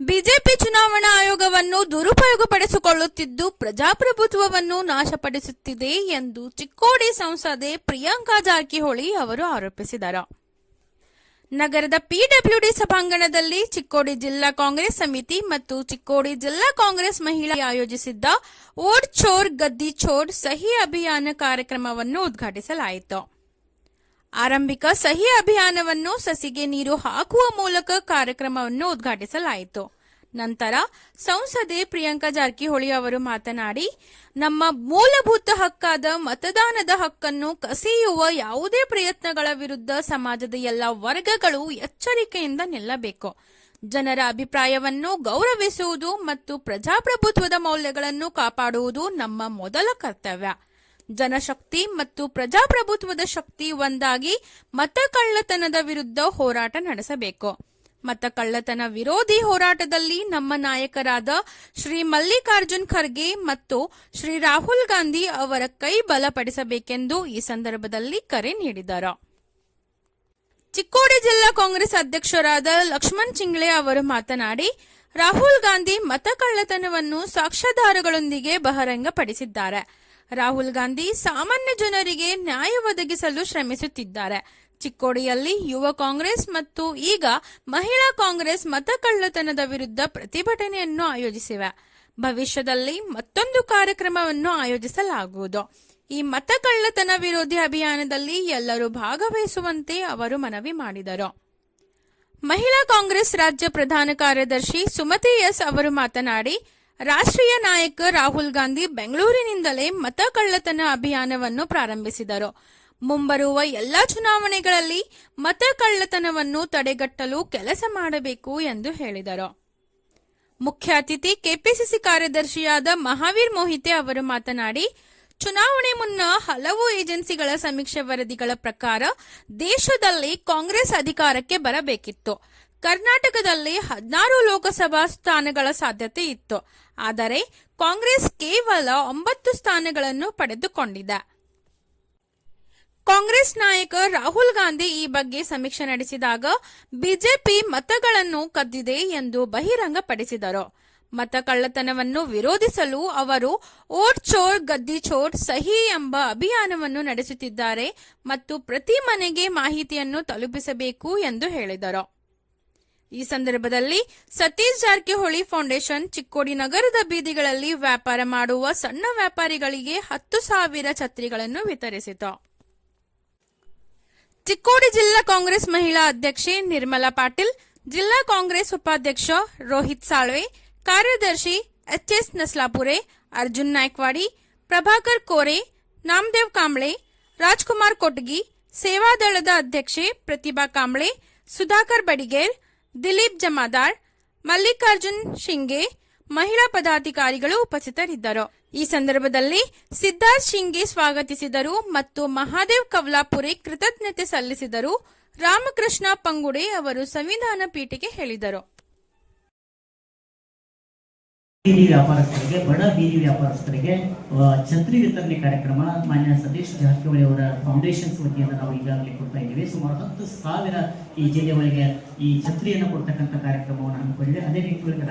BJP ಚುನಾವಣಾ ಆಯೋಗವನ್ನು ದುರುಪಯೋಗಪಡಿಸಿಕೊಳ್ಳುತ್ತಿದ್ದು ಪ್ರಜಾಪ್ರಭುತ್ವವನ್ನು ನಾಶಪಡಿಸುತ್ತಿದೆ ಎಂದು ಚಿಕ್ಕೋಡಿ ಸಂಸದೆ ಪ್ರಿಯಾಂಕಾ ಜಾರಕಿಹೊಳಿ ಅವರು ಆರೋಪಿಸಿದರು. ನಗರದ ಪಿಡಬ್ಲ್ಯೂಡಿ ಸಭಾಂಗಣದಲ್ಲಿ ಚಿಕ್ಕೋಡಿ ಜಿಲ್ಲಾ ಕಾಂಗ್ರೆಸ್ ಸಮಿತಿ ಮತ್ತು ಚಿಕ್ಕೋಡಿ ಜಿಲ್ಲಾ ಕಾಂಗ್ರೆಸ್ ಮಹಿಳಾ ಆಯೋಜಿಸಿದ್ದ ಓಡ್ ಚೋರ್ ಗದ್ದಿ ಚೋರ್ ಸಹಿ ಅಭಿಯಾನ ಕಾರ್ಯಕ್ರಮವನ್ನು ಉದ್ಘಾಟಿಸಲಾಯಿತು. ಆರಂಭಿಕ ಸಹಿ ಅಭಿಯಾನವನ್ನು ಸಸಿಗೆ ನೀರು ಹಾಕುವ ಮೂಲಕ ಕಾರ್ಯಕ್ರಮವನ್ನು ಉದ್ಘಾಟಿಸಲಾಯಿತು. ನಂತರ ಸಂಸದೆ ಪ್ರಿಯಾಂಕಾ ಜಾರಕಿಹೊಳಿ ಅವರು ಮಾತನಾಡಿ, ನಮ್ಮ ಮೂಲಭೂತ ಹಕ್ಕಾದ ಮತದಾನದ ಹಕ್ಕನ್ನು ಕಸಿಯುವ ಯಾವುದೇ ಪ್ರಯತ್ನಗಳ ವಿರುದ್ಧ ಸಮಾಜದ ಎಲ್ಲ ವರ್ಗಗಳು ಎಚ್ಚರಿಕೆಯಿಂದ ನಿಲ್ಲಬೇಕು. ಜನರ ಅಭಿಪ್ರಾಯವನ್ನು ಗೌರವಿಸುವುದು ಮತ್ತು ಪ್ರಜಾಪ್ರಭುತ್ವದ ಮೌಲ್ಯಗಳನ್ನು ಕಾಪಾಡುವುದು ನಮ್ಮ ಮೊದಲ ಕರ್ತವ್ಯ. ಜನಶಕ್ತಿ ಮತ್ತು ಪ್ರಜಾಪ್ರಭುತ್ವದ ಶಕ್ತಿ ಒಂದಾಗಿ ಮತ ಕಳ್ಳತನದ ವಿರುದ್ಧ ಹೋರಾಟ ನಡೆಸಬೇಕು. ಮತ ಕಳ್ಳತನ ವಿರೋಧಿ ಹೋರಾಟದಲ್ಲಿ ನಮ್ಮ ನಾಯಕರಾದ ಶ್ರೀ ಮಲ್ಲಿಕಾರ್ಜುನ್ ಖರ್ಗೆ ಮತ್ತು ಶ್ರೀ ರಾಹುಲ್ ಗಾಂಧಿ ಅವರ ಕೈ ಬಲಪಡಿಸಬೇಕೆಂದು ಈ ಸಂದರ್ಭದಲ್ಲಿ ಕರೆ ನೀಡಿದರು. ಚಿಕ್ಕೋಡಿ ಜಿಲ್ಲಾ ಕಾಂಗ್ರೆಸ್ ಅಧ್ಯಕ್ಷರಾದ ಲಕ್ಷ್ಮಣ್ ಚಿಂಗ್ಳೆ ಅವರು ಮಾತನಾಡಿ, ರಾಹುಲ್ ಗಾಂಧಿ ಮತ ಕಳ್ಳತನವನ್ನು ಸಾಕ್ಷ್ಯಾಧಾರಗಳೊಂದಿಗೆ ಬಹಿರಂಗಪಡಿಸಿದ್ದಾರೆ. ರಾಹುಲ್ ಗಾಂಧಿ ಸಾಮಾನ್ಯ ಜನರಿಗೆ ನ್ಯಾಯ ಒದಗಿಸಲು ಶ್ರಮಿಸುತ್ತಿದ್ದಾರೆ. ಚಿಕ್ಕೋಡಿಯಲ್ಲಿ ಯುವ ಕಾಂಗ್ರೆಸ್ ಮತ್ತು ಈಗ ಮಹಿಳಾ ಕಾಂಗ್ರೆಸ್ ಮತ ಕಳ್ಳತನದ ವಿರುದ್ಧ ಪ್ರತಿಭಟನೆಯನ್ನು ಆಯೋಜಿಸಿವೆ. ಭವಿಷ್ಯದಲ್ಲಿ ಮತ್ತೊಂದು ಕಾರ್ಯಕ್ರಮವನ್ನು ಆಯೋಜಿಸಲಾಗುವುದು. ಈ ಮತ ಕಳ್ಳತನ ವಿರೋಧಿ ಅಭಿಯಾನದಲ್ಲಿ ಎಲ್ಲರೂ ಭಾಗವಹಿಸುವಂತೆ ಅವರು ಮನವಿ ಮಾಡಿದರು. ಮಹಿಳಾ ಕಾಂಗ್ರೆಸ್ ರಾಜ್ಯ ಪ್ರಧಾನ ಕಾರ್ಯದರ್ಶಿ ಸುಮತಿ ಎಸ್ ಅವರು ಮಾತನಾಡಿ ರಾಷ್ಟ್ರೀಯ ನಾಯಕ ರಾಹುಲ್ ಗಾಂಧಿ ಬೆಂಗಳೂರಿನಿಂದಲೇ ಮತ ಕಳ್ಳತನ ಅಭಿಯಾನವನ್ನು ಪ್ರಾರಂಭಿಸಿದರು. ಮುಂಬರುವ ಎಲ್ಲಾ ಚುನಾವಣೆಗಳಲ್ಲಿ ಮತ ಕಳ್ಳತನವನ್ನು ತಡೆಗಟ್ಟಲು ಕೆಲಸ ಮಾಡಬೇಕು ಎಂದು ಹೇಳಿದರು. ಮುಖ್ಯ ಅತಿಥಿ ಕೆಪಿಸಿಸಿ ಕಾರ್ಯದರ್ಶಿಯಾದ ಮಹಾವೀರ್ ಮೋಹಿತೆ ಅವರು ಮಾತನಾಡಿ, ಚುನಾವಣೆ ಮುನ್ನ ಹಲವು ಏಜೆನ್ಸಿಗಳ ಸಮೀಕ್ಷೆ ವರದಿಗಳ ಪ್ರಕಾರ ದೇಶದಲ್ಲಿ ಕಾಂಗ್ರೆಸ್ ಅಧಿಕಾರಕ್ಕೆ ಬರಬೇಕಿತ್ತು. ಕರ್ನಾಟಕದಲ್ಲಿ ಹದಿನಾರು ಲೋಕಸಭಾ ಸ್ಥಾನಗಳ ಸಾಧ್ಯತೆ ಇತ್ತು. ಆದರೆ ಕಾಂಗ್ರೆಸ್ ಕೇವಲ ಒಂಬತ್ತು ಸ್ಥಾನಗಳನ್ನು ಪಡೆದುಕೊಂಡಿದೆ. ಕಾಂಗ್ರೆಸ್ ನಾಯಕ ರಾಹುಲ್ ಗಾಂಧಿ ಈ ಬಗ್ಗೆ ಸಮೀಕ್ಷೆ ನಡೆಸಿದಾಗ ಬಿಜೆಪಿ ಮತಗಳನ್ನು ಕದ್ದಿದೆ ಎಂದು ಬಹಿರಂಗಪಡಿಸಿದರು. ಮತ ಕಳ್ಳತನವನ್ನು ವಿರೋಧಿಸಲು ಅವರು ಓಟ್ ಚೋರ್ ಗದ್ದಿ ಚೋರ್ ಸಹಿ ಎಂಬ ಅಭಿಯಾನವನ್ನು ನಡೆಸುತ್ತಿದ್ದಾರೆ ಮತ್ತು ಪ್ರತಿ ಮನೆಗೆ ಮಾಹಿತಿಯನ್ನು ತಲುಪಿಸಬೇಕು ಎಂದು ಹೇಳಿದರು. ಈ ಸಂದರ್ಭದಲ್ಲಿ ಸತೀಶ್ ಜಾರಕಿಹೊಳಿ ಫೌಂಡೇಶನ್ ಚಿಕ್ಕೋಡಿ ನಗರದ ಬೀದಿಗಳಲ್ಲಿ ವ್ಯಾಪಾರ ಮಾಡುವ ಸಣ್ಣ ವ್ಯಾಪಾರಿಗಳಿಗೆ ಹತ್ತು ಸಾವಿರ ಛತ್ರಿಗಳನ್ನು ವಿತರಿಸಿತು. ಚಿಕ್ಕೋಡಿ ಜಿಲ್ಲಾ ಕಾಂಗ್ರೆಸ್ ಮಹಿಳಾ ಅಧ್ಯಕ್ಷೆ ನಿರ್ಮಲಾ ಪಾಟೀಲ್, ಜಿಲ್ಲಾ ಕಾಂಗ್ರೆಸ್ ಉಪಾಧ್ಯಕ್ಷ ರೋಹಿತ್ ಸಾಳ್ವೆ, ಕಾರ್ಯದರ್ಶಿ ಎಚ್ಎಸ್ ನಸ್ಲಾಪುರೆ, ಅರ್ಜುನ್ ನಾಯ್ಕವಾಡಿ, ಪ್ರಭಾಕರ್ ಕೋರೆ, ನಾಮದೇವ್ ಕಾಂಬ್ಳೆ, ರಾಜ್ಕುಮಾರ್ ಕೊಟ್ಗಿ, ಸೇವಾದಳದ ಅಧ್ಯಕ್ಷೆ ಪ್ರತಿಭಾ ಕಾಂಬ್ಳೆ, ಸುಧಾಕರ್ ಬಡಿಗೇರ್ ದಿಲೀಪ್ ಜಮಾದಾರ್, ಮಲ್ಲಿಕಾರ್ಜುನ್ ಶಿಂಗೆ ಮಹಿಳಾ ಪದಾಧಿಕಾರಿಗಳು ಉಪಸ್ಥಿತರಿದ್ದರು. ಈ ಸಂದರ್ಭದಲ್ಲಿ ಸಿದ್ಧಾರ್ಥ್ ಶಿಂಗೆ ಸ್ವಾಗತಿಸಿದರು ಮತ್ತು ಮಹಾದೇವ್ ಕವ್ಲಾಪುರಿ ಕೃತಜ್ಞತೆ ಸಲ್ಲಿಸಿದರು. ರಾಮಕೃಷ್ಣ ಪಂಗುಡೆ ಅವರು ಸಂವಿಧಾನ ಪೀಠಕ್ಕೆ ಹೇಳಿದರು. ಬೀದಿ ವ್ಯಾಪಾರಸ್ಥರಿಗೆ, ಬಡ ಬೀದಿ ವ್ಯಾಪಾರಸ್ಥರಿಗೆ ಛತ್ರಿ ವಿತರಣೆ ಕಾರ್ಯಕ್ರಮ ಮಾನ್ಯ ಸತೀಶ್ ಜಾರಕಿಹೊಳಿ ಅವರ ಫೌಂಡೇಶನ್ಸ್ ವತಿಯಿಂದ ನಾವು ಈಗಾಗಲೇ ಕೊಡ್ತಾ ಇದ್ದೀವಿ. ಸುಮಾರು ಹತ್ತು ಸಾವಿರ ಈ ಜಿಲ್ಲೆ ಒಳಗೆ ಈ ಛತ್ರಿಯನ್ನು ಕೊಡ್ತಕ್ಕಂಥ ಕಾರ್ಯಕ್ರಮವನ್ನು ಹಮ್ಮಿಕೊಂಡಿದೆ. ಅದೇ ರೀತಿ ಒಳಗೆ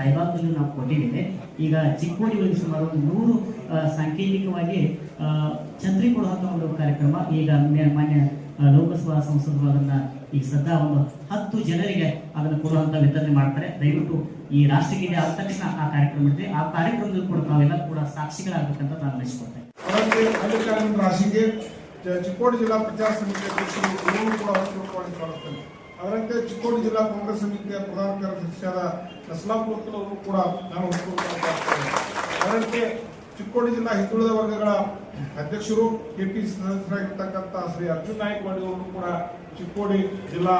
ನಾವು ಕೊಟ್ಟಿದ್ದೇವೆ. ಈಗ ಚಿಕ್ಕೋಡಿ ಸುಮಾರು ನೂರು ಸಾಂಕೇತಿಕವಾಗಿ ಛತ್ರಿ ಕೊಡುವಂಥ ಒಂದು ಕಾರ್ಯಕ್ರಮ ಈಗ ಮಾನ್ಯ ಲೋಕಸಭಾ ಸಂಸದರು ಅದನ್ನ ಈಗ ಸದಾ ಒಂದು ಹತ್ತು ಜನರಿಗೆ ಅದನ್ನು ಕೊಡುವಂಥ ವಿತರಣೆ ಮಾಡ್ತಾರೆ. ದಯವಿಟ್ಟು ಈ ರಾಷ್ಟ್ರಗೀತೆ ಆದ ತಕ್ಷಣ ಆ ಕಾರ್ಯಕ್ರಮ ಇದೆ ಆ ಕಾರ್ಯಕ್ರಮದಲ್ಲಿ ಕೂಡ ನಾವೆಲ್ಲ ಕೂಡ ಸಾಕ್ಷಿಗಳಾಗಬೇಕಂತ ನಾನು ಬಯಸ್ಕೊಳ್ತೇನೆ ಚಿಕ್ಕೋಡಿ ಜಿಲ್ಲಾ ಪ್ರಚಾರ ಸಮಿತಿ ಅಧ್ಯಕ್ಷರು ಕೂಡ ಅದರಂತೆ ಚಿಕ್ಕೋಡಿ ಜಿಲ್ಲಾ ಕಾಂಗ್ರೆಸ್ ಸಮಿತಿಯ ಪ್ರಧಾನ ಕಾರ್ಯದರ್ಶಿಯಾದ ನಸ್ಲಾಪುರ್ ಅವರು ಕೂಡ ನಾನು ಅದರಂತೆ ಚಿಕ್ಕೋಡಿ ಜಿಲ್ಲಾ ಹಿಂದುಳಿದ ವರ್ಗಗಳ ಅಧ್ಯಕ್ಷರು ಕೆಪಿಸಿ ಸದಸ್ಯರಾಗಿರ್ತಕ್ಕಂಥ ಶ್ರೀ ಅರ್ಜುನ್ ನಾಯಕ್ ಕೂಡ ಚಿಕ್ಕೋಡಿ ಜಿಲ್ಲಾ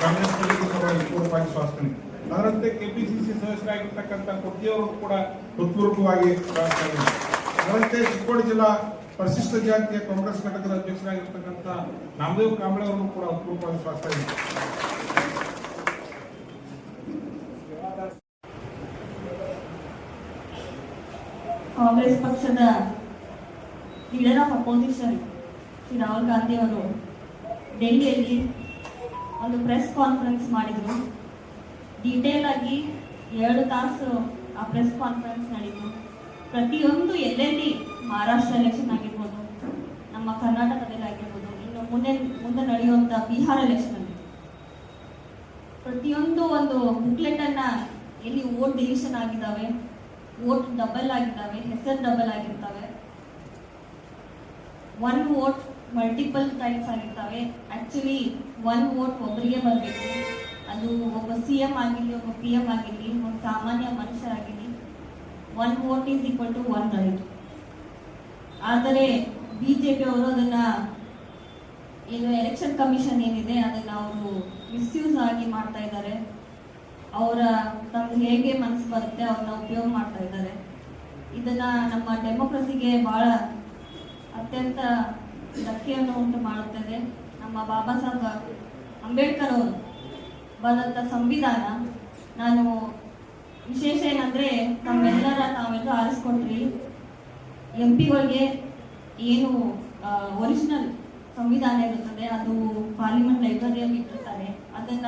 ಕಾಂಗ್ರೆಸ್ ಸಮಿತಿ ಪರವಾಗಿ ಅದರಂತೆ ಕೆಪಿಸಿಸಿ ಸದಸ್ಯರಾಗಿರ್ತಕ್ಕಂಥ ಕೊಟ್ಟಿಯವರು ಕೂಡ ಹೃತ್ಪೂರ್ವಕವಾಗಿ ಅದರಂತೆ ಚಿಕ್ಕೋಡಿ ಜಿಲ್ಲಾ ಪರಿಶಿಷ್ಟ ಜಾತಿಯ ಕಾಂಗ್ರೆಸ್ ಘಟಕದ ಅಧ್ಯಕ್ಷರಾಗಿರ್ತಕ್ಕಂಥ ನಾಮದೇವ್ ಕಾಂಬಳೆ ಅವರನ್ನು ಕೂಡ ಹೃತ್ಪೂರ್ವಕವಾಗಿ ಸ್ವಾಗತ ಕಾಂಗ್ರೆಸ್ ಪಕ್ಷದ leader of opposition Shri Rahul Gandhi ಅವರು, ಡೆಲ್ಲಿಯಲ್ಲಿ ಒಂದು ಪ್ರೆಸ್ ಕಾನ್ಫರೆನ್ಸ್ ಮಾಡಿದರು. ಡೀಟೇಲ್ ಆಗಿ ಎರಡು ತಾಸು ಆ ಪ್ರೆಸ್ ಕಾನ್ಫರೆನ್ಸ್ ನಡೀತು. ಪ್ರತಿಯೊಂದು ಎಲ್ಲೆಲ್ಲಿ ಮಹಾರಾಷ್ಟ್ರ ಎಲೆಕ್ಷನ್ ಆಗಿರ್ಬೋದು, ನಮ್ಮ ಕರ್ನಾಟಕದಲ್ಲಿ ಆಗಿರ್ಬೋದು, ಇನ್ನು ಮುಂದೆ ಮುಂದೆ ನಡೆಯುವಂಥ ಬಿಹಾರ ಎಲೆಕ್ಷನ್ ಪ್ರತಿಯೊಂದು ಒಂದು ಬುಕ್ಲೆಟ್ ಅನ್ನ ಎಲ್ಲಿ ಓಟ್ ಡಿವಿಷನ್ ಆಗಿದ್ದಾವೆ ಓಟ್ ಡಬಲ್ ಆಗಿದ್ದಾವೆ, ಹೆಸರು ಡಬಲ್ ಆಗಿರ್ತವೆ. ಒನ್ ವೋಟ್ ಮಲ್ಟಿಪಲ್ ಟೈಮ್ಸ್ ಆಗಿರ್ತವೆ. ಆಕ್ಚುಲಿ ಒನ್ ವೋಟ್ ಒಬ್ಬರಿಗೆ ಬರಬೇಕು. ಅದು ಒಬ್ಬ ಸಿ ಎಂ ಆಗಿರಲಿ, ಒಬ್ಬ ಪಿ ಎಂ ಆಗಿರಲಿ, ಒಬ್ಬ ಸಾಮಾನ್ಯ ಮನುಷ್ಯರಾಗಿರಲಿ one vote is equal to one right ಆದರೆ ಬಿ ಜೆ ಪಿ ಅವರು ಅದನ್ನ ಏನು ಎಲೆಕ್ಷನ್ ಕಮಿಷನ್ ಏನಿದೆ, ಅದನ್ನ ಅವರು ಮಿಸ್ಯೂಸ್ ಆಗಿ ಮಾಡ್ತಾ ಇದ್ದಾರೆ. ಅವರ ತಮ್ಗೆ ಹೇಗೆ ಮನಸ್ಸು ಬರುತ್ತೆ, ಅವ್ರನ್ನ ಉಪಯೋಗ ಮಾಡ್ತಾ ಇದ್ದಾರೆ. ಇದನ್ನ ನಮ್ಮ ಡೆಮೋಕ್ರಸಿಗೆ ಬಹಳ ಅತ್ಯಂತ ಧಕ್ಕೆಯನ್ನು ಉಂಟು ಮಾಡುತ್ತದೆ. ನಮ್ಮ ಬಾಬಾ ಸಾಹೇಬ್ ಅಂಬೇಡ್ಕರ್ ಅವರು. ಬರೆದಂಥ ಸಂವಿಧಾನ, ನಾನು ವಿಶೇಷ ಏನಂದ್ರೆ ತಮ್ಮೆಲ್ಲರ ತಾವೆಲ್ಲ ಆರಿಸ್ಕೊಂಡ್ರಿ. ಎಂ ಪಿಗಳಿಗೆ ಏನು ಒರಿಜಿನಲ್ ಸಂವಿಧಾನ ಇರುತ್ತದೆ, ಅದು ಪಾರ್ಲಿಮೆಂಟ್ ಲೈಬ್ರರಿಯಲ್ಲಿ ಇಟ್ಟಿರ್ತಾರೆ. ಅದನ್ನ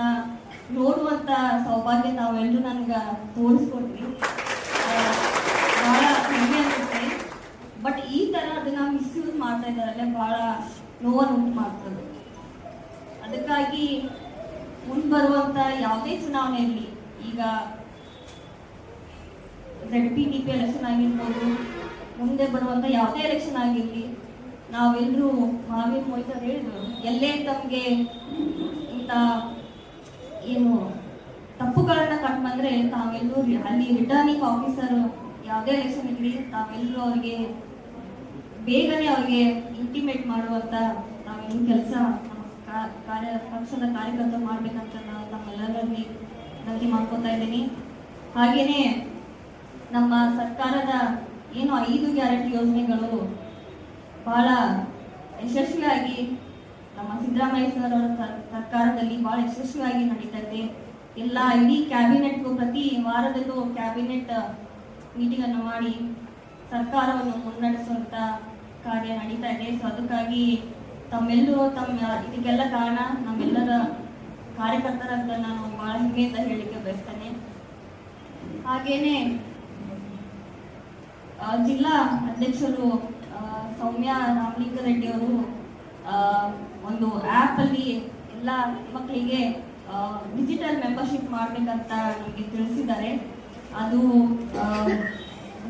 ನೋಡುವಂತ ಸೌಭಾಗ್ಯ ತಾವೆಲ್ಲರೂ ನನ್ಗೆ ತೋರಿಸ್ಕೊಟ್ರಿ. ಭಾಳ ಹೆಮ್ಮೆ ಅನಿಸುತ್ತೆ. ಬಟ್ ಈ ತರ ಅದನ್ನು ಮಿಸ್ಯೂಸ್ ಮಾಡ್ತಾ ಇದ್ದಾರಲ್ಲ, ಬಹಳ ನೋವನ್ನು ಉಂಟು ಮಾಡ್ತದೆ. ಅದಕ್ಕಾಗಿ ಮುಂದೆ ಬರುವಂತ ಯಾವುದೇ ಇರಲಿ ಈಗ Z P D P election ಆಗಿರ್ಬೋದು, ಮುಂದೆ ಬರುವಂತ ಯಾವುದೇ ಎಲೆಕ್ಷನ್ ಆಗಿರಲಿ, ನಾವೆಲ್ಲರೂ ಮಾವಿನ ಮೊಯ್ತರ್ ಹೇಳಿದ್ರು, ಎಲ್ಲೇ ತಮಗೆ ಇಂಥ ಏನು ತಪ್ಪುಗಳನ್ನ ಕಂಡು ಬಂದ್ರೆ ತಾವೆಲ್ಲರೂ ಅಲ್ಲಿ ರಿಟರ್ನಿಂಗ್ ಆಫೀಸರ್ ಯಾವುದೇ ಎಲೆಕ್ಷನ್ ಇರಲಿ, ತಾವೆಲ್ಲರೂ ಅವ್ರಿಗೆ ಬೇಗನೆ ಅವ್ರಿಗೆ ಇಂಟಿಮೇಟ್ ಮಾಡುವಂತ ನಾವೇನು ಕೆಲಸ ಕಾರ್ಯ ಪಕ್ಷದ ಕಾರ್ಯಕರ್ತರು ಮಾಡ್ಬೇಕಂತ ನಾನು ನಮ್ಮೆಲ್ಲರಲ್ಲಿ ವಿನಂತಿ ಮಾಡ್ಕೊತಾ ಇದ್ದೀನಿ. ಹಾಗೇನೆ ನಮ್ಮ ಸರ್ಕಾರದ ಏನು ಐದು ಗ್ಯಾರಂಟಿ ಯೋಜನೆಗಳು ಬಹಳ ಯಶಸ್ವಿಯಾಗಿ ನಮ್ಮ ಸಿದ್ದರಾಮಯ್ಯ ಸರ್ ಅವರ ಸರ್ಕಾರದಲ್ಲಿ ಬಹಳ ಯಶಸ್ವಿಯಾಗಿ ನಡೀತಾ ಇದೆ ಎಲ್ಲ ಇಡೀ ಕ್ಯಾಬಿನೆಟ್ಗೂ ಪ್ರತಿ ವಾರದಲ್ಲೂ ಕ್ಯಾಬಿನೆಟ್ ಮೀಟಿಂಗ್ ಅನ್ನು ಮಾಡಿ ಸರ್ಕಾರವನ್ನು ಮುನ್ನಡೆಸುವಂತ ಕಾರ್ಯ ನಡೀತಾ ಇದೆ. ಸೊ, ಅದಕ್ಕಾಗಿ ತಮ್ಮೆಲ್ಲರೂ ತಮ್ಮ ಇದಕ್ಕೆಲ್ಲ ಕಾರಣ ನಮ್ಮೆಲ್ಲರ ಕಾರ್ಯಕರ್ತರಂತ ನಾನು ಬಹಳ ಹೆಮ್ಮೆಯಿಂದ ಹೇಳಲಿಕ್ಕೆ ಬಯಸ್ತೇನೆ. ಹಾಗೇನೆ ಜಿಲ್ಲಾ ಅಧ್ಯಕ್ಷರು ಸೌಮ್ಯ ರಾಮಲಿಂಗಾರೆಡ್ಡಿ ಅವರು ಒಂದು ಆ್ಯಪ್ ಅಲ್ಲಿ ಎಲ್ಲ ಮಕ್ಕಳಿಗೆ ಡಿಜಿಟಲ್ ಮೆಂಬರ್ಶಿಪ್ ಮಾಡ್ಬೇಕಂತ ನಮಗೆ ತಿಳಿಸಿದ್ದಾರೆ. ಅದು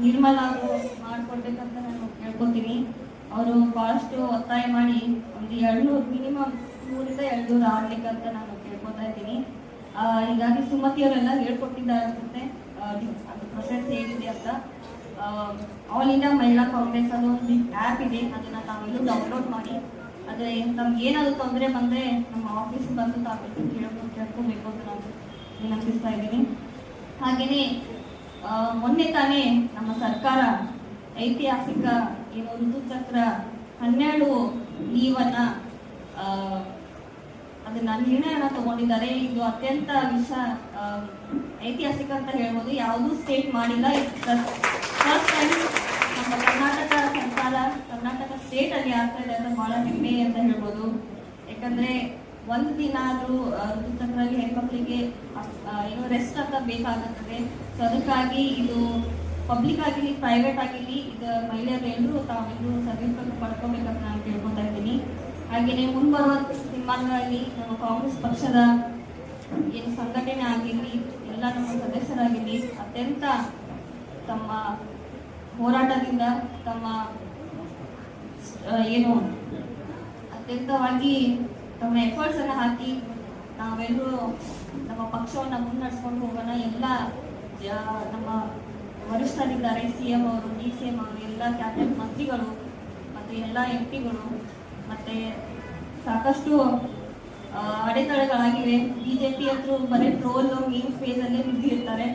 ನಿರ್ಮಲ ಅವರು ಮಾಡ್ಕೊಡ್ಬೇಕಂತ ನಾನು ಕೇಳ್ಕೊತೀನಿ. ಅವರು ಬಹಳಷ್ಟು ಒತ್ತಾಯ ಮಾಡಿ ಒಂದು ಎರಡ್ನೂರು ಮಿನಿಮಮ್ ನೂರಿಂದ ಎರಡ್ನೂರು ಅಂತ ನಾನು ಕೇಳ್ಕೊತಾ ಇದ್ದೀನಿ. ಹೀಗಾಗಿ ಸುಮತಿ ಅವರೆಲ್ಲ ಹೇಳ್ಕೊಟ್ಟಿದ್ದಾರೆ ಅನ್ಸುತ್ತೆ ಅದು ಪ್ರೊಸೆಸ್ ಹೇಗಿದೆ ಅಂತ. ಆಲ್ ಇಂಡಿಯಾ ಮಹಿಳಾ ಕಾಂಗ್ರೆಸ್ ಅದು ಒಂದು ಆ್ಯಪ್ ಇದೆ. ಅದನ್ನ ತಾವೆಲ್ಲೂ ಡೌನ್ಲೋಡ್ ಮಾಡಿ. ಆದರೆ ತಮ್ಗೆ ಏನಾದರೂ ತೊಂದರೆ ಬಂದರೆ ನಮ್ಮ ಆಫೀಸ್ ಬಂದು ತಾವೆಲ್ಲರೂ ಕೇಳ್ಕೊಂಡು ಕೇಳ್ಕೊಬೇಕು ಅಂತ ನಾನು ವಿನಂತಿಸ್ತಾ ಇದ್ದೀನಿ. ಹಾಗೆಯೇ ಮೊನ್ನೆ ತಾನೇ ನಮ್ಮ ಸರ್ಕಾರ ಐತಿಹಾಸಿಕ ಈ ಒಂದು ಚಕ್ರ ಹನ್ನೆರಡು ನೀವನ್ನ ಅದನ್ನ ನಿರ್ಣಯನ ತಗೊಂಡಿದ್ದಾರೆ. ಇದು ಅತ್ಯಂತ ವಿಷ ಐತಿಹಾಸಿಕ ಅಂತ ಹೇಳ್ಬೋದು. ಯಾವುದೂ ಸ್ಟೇಟ್ ಮಾಡಿಲ್ಲ. ಫಸ್ಟ್ ಟೈಮ್ ನಮ್ಮ ಕರ್ನಾಟಕ ಸರ್ಕಾರ, ಕರ್ನಾಟಕ ಸ್ಟೇಟ್ ಅಲ್ಲಿ ಆಗ್ತಾ ಇದೆ ಅಂತ ಬಹಳ ಹೆಮ್ಮೆ ಅಂತ ಹೇಳ್ಬೋದು. ಯಾಕಂದ್ರೆ ಒಂದು ದಿನ ಆದ್ರೂ ಋತುಚಕ್ರಲ್ಲಿ ಹೆಣ್ಮಕ್ಳಿಗೆ ಏನು ರೆಸ್ಟ್ ಅಂತ ಬೇಕಾಗುತ್ತದೆ. ಸೊ ಅದಕ್ಕಾಗಿ ಇದು ಪಬ್ಲಿಕ್ ಆಗಿರಲಿ ಪ್ರೈವೇಟ್ ಆಗಿರಲಿ ಇದು ಮಹಿಳೆಯರು ಎಲ್ಲರೂ ತಾವೆಲ್ಲರೂ ಸದುಪಯೋಗ ಪಡ್ಕೋಬೇಕಂತ ನಾನು ಕೇಳ್ಕೊತಾ ಇದ್ದೀನಿ. ಹಾಗೆಯೇ ಮುಂಬರುವ ದಿನಮಾನಗಳಲ್ಲಿ ನಮ್ಮ ಕಾಂಗ್ರೆಸ್ ಪಕ್ಷದ ಏನು ಸಂಘಟನೆ ಆಗಿರಲಿ, ಎಲ್ಲ ನಮ್ಮ ಸದಸ್ಯರಾಗಿರಲಿ, ಅತ್ಯಂತ ತಮ್ಮ ಹೋರಾಟದಿಂದ ತಮ್ಮ ಏನು ಅತ್ಯಂತವಾಗಿ ತಮ್ಮ ಎಫರ್ಟ್ಸ್ ಎಲ್ಲ ಹಾಕಿ ನಾವೆಲ್ಲರೂ ನಮ್ಮ ಪಕ್ಷವನ್ನು ಮುನ್ನಡೆಸ್ಕೊಂಡು ಹೋಗೋಣ. ಎಲ್ಲ ನಮ್ಮ ವರಿಷ್ಠರಿದ್ದಾರೆ ಸಿ ಎಂ ಅವರು ಡಿ ಸಿ ಎಂ ಅವರು, ಎಲ್ಲ ಕ್ಯಾಬಿನೆಟ್ ಮಂತ್ರಿಗಳು ಮತ್ತು ಎಲ್ಲ ಎಂ ಪಿಗಳು ಮತ್ತು ಸಾಕಷ್ಟು ಅಡೆತಡೆಗಳಾಗಿವೆ. ಬಿ ಜೆ ಪಿ ಹತ್ರ ಬರೀ ಟ್ರೋಲು ಮೀನ್ಸ್ ಫೇಸಲ್ಲೇ ಬಿಸಿ ಇರ್ತಾರೆ